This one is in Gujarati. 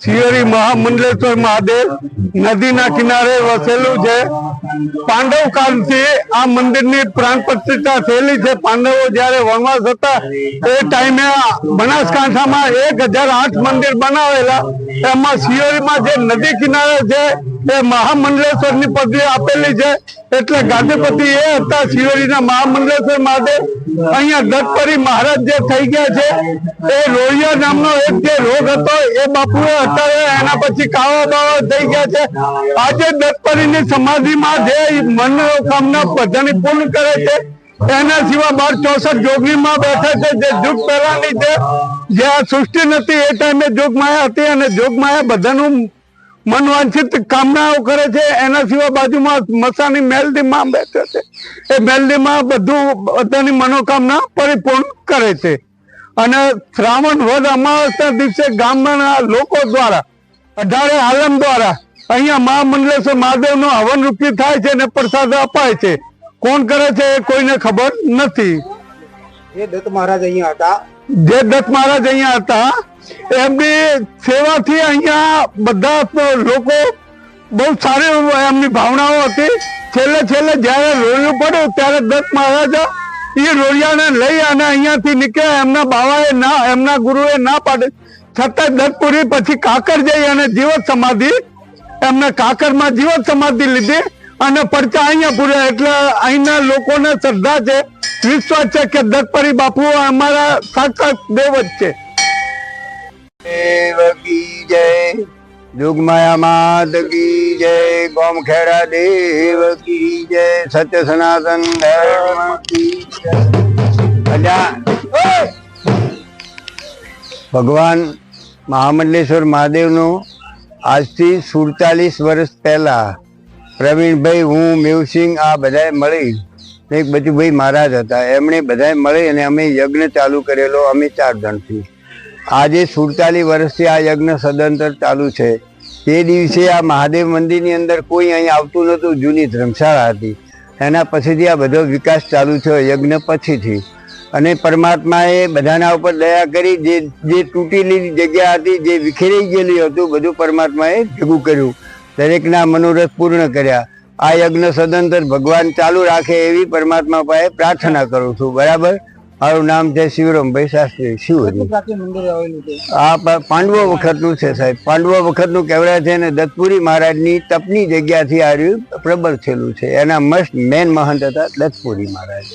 શિવરી મહામંડલેશ્વર મહાદેવ નદીના કિનારે વસેલું છે. પાંડવ કાળથી આ મંદિરની પ્રાણ પ્રતિષ્ઠા થયેલી છે. પાંડવો જ્યારે વનવાસ હતા, એ ટાઈમે બનાસકાંઠામાં એક હજાર આઠ મંદિર બનાવેલા. એમાં શિયોરીમાં જે નદી કિનારે છે એ મહામંડલેશ્વરની પદવી આપેલી છે. એટલે ગાંધીપતિ એ હતા શિવરીના મહામંડલેશ્વર માટે. અહીંયા દત્તપરી મહારાજ જે થઈ ગયા છે, એ રોહિયા નામનો એક જે રોગ હતો, એ બાપુએ અત્યારે એના પછી કાવા બાવા થઈ ગયા છે. આજે દત્તપરીની સમાધિમાં જે મનોકામના બધાની પૂર્ણ કરે છે, એના સિવાય બાર ચોસઠ જોગીમાં બેઠા છે. જે જુગ પહેલાની છે, જે આ સૃષ્ટિ નથી, એ ટાઈમે જોગમાયા હતી અને જોગમાયા બધાનું મનવાંછિત કામનાઓ કરે છે, એના સિવાય બાજુમાં મસાની મેલડીમાં બેઠે છે. એ મેલડીમાં બધું બધાની મનોકામના પરિપૂર્ણ કરે છે. અને શ્રાવણ વધ અમાવસના દિવસે ગામના લોકો દ્વારા, અઢારે આલમ દ્વારા, અહીંયા મહામંડલેશ્વર મહાદેવનો હવન રૂપી થાય છે અને પ્રસાદ અપાય છે. કોણ કરે છે એ કોઈને ખબર નથી. એ દત્ત મહારાજ અહીંયા હતા. જે દત્ત મહારાજ અહીંયા હતા, એમની સેવાથી અહીંયા બધા લોકો બહુ સારી એમની ભાવનાઓ હતી. છેલ્લે છેલ્લે જ્યારે રોયું પડ્યું, ત્યારે દત્ત મહારાજ એ રોડિયાને લઈ અને અહીંયાથી નીકળ્યા. એમના બાવાએ ના, એમના ગુરુએ ના પાડે. છતાં દત્તપુરી પછી કાકર જઈ અને જીવત સમાધિ, એમને કાકરમાં જીવત સમાધિ લીધી અને પડતા અહીંયા પૂર્યા. એટલે અહીંના લોકોને શ્રદ્ધા છે. વિશ્વાસ છે કે દત્તપરી બાપુ અમારા સાક્ષાત દેવ છે. દેવ કી જય જોગમાયા માત જય, ગોમખેડા દેવ કી સત્ય સનાતન ધર્મ કી જય. ભગવાન મહામંડલેશ્વર મહાદેવનું આજથી સુડતાલીસ વર્ષ પહેલા પ્રવીણભાઈ, હું મેવસિંહ આ બધાએ મળી એક બચુભાઈ મહારાજ હતા. એમણે બધાએ મળી અને અમે યજ્ઞ ચાલુ કરેલો. અમે ચાર જણથી. આજે સુડતાલીસ વર્ષથી આ યજ્ઞ સદંતર ચાલુ છે. તે દિવસે આ મહાદેવ મંદિરની અંદર કોઈ અહીં આવતું નહોતું. જૂની ધર્મશાળા હતી. એના પછીથી આ બધો વિકાસ ચાલુ થયો યજ્ઞ પછીથી. અને પરમાત્માએ બધાના ઉપર દયા કરી. જે જે તૂટેલી જગ્યા હતી, જે વિખેરાઈ ગયેલી હતું, બધું પરમાત્માએ ભેગું કર્યું. દરેકના મનોરથ પૂર્ણ કર્યા. આ યજ્ઞ સદંતર ભગવાન ચાલુ રાખે એવી પરમાત્મા પાસે પ્રાર્થના કરું છું બરાબર? મારું નામ છે શિવરામભાઈ શાસ્ત્રી શિવહરી આ પાંડવો વખતનું છે સાહેબ. પાંડવો વખતનું કેવડા છે અને દત્તપુરી મહારાજની તપની જગ્યાથી આ રહ્યું પ્રબળ થયેલું છે. એના મસ્ત મેન મહંત હતા દત્તપુરી મહારાજ.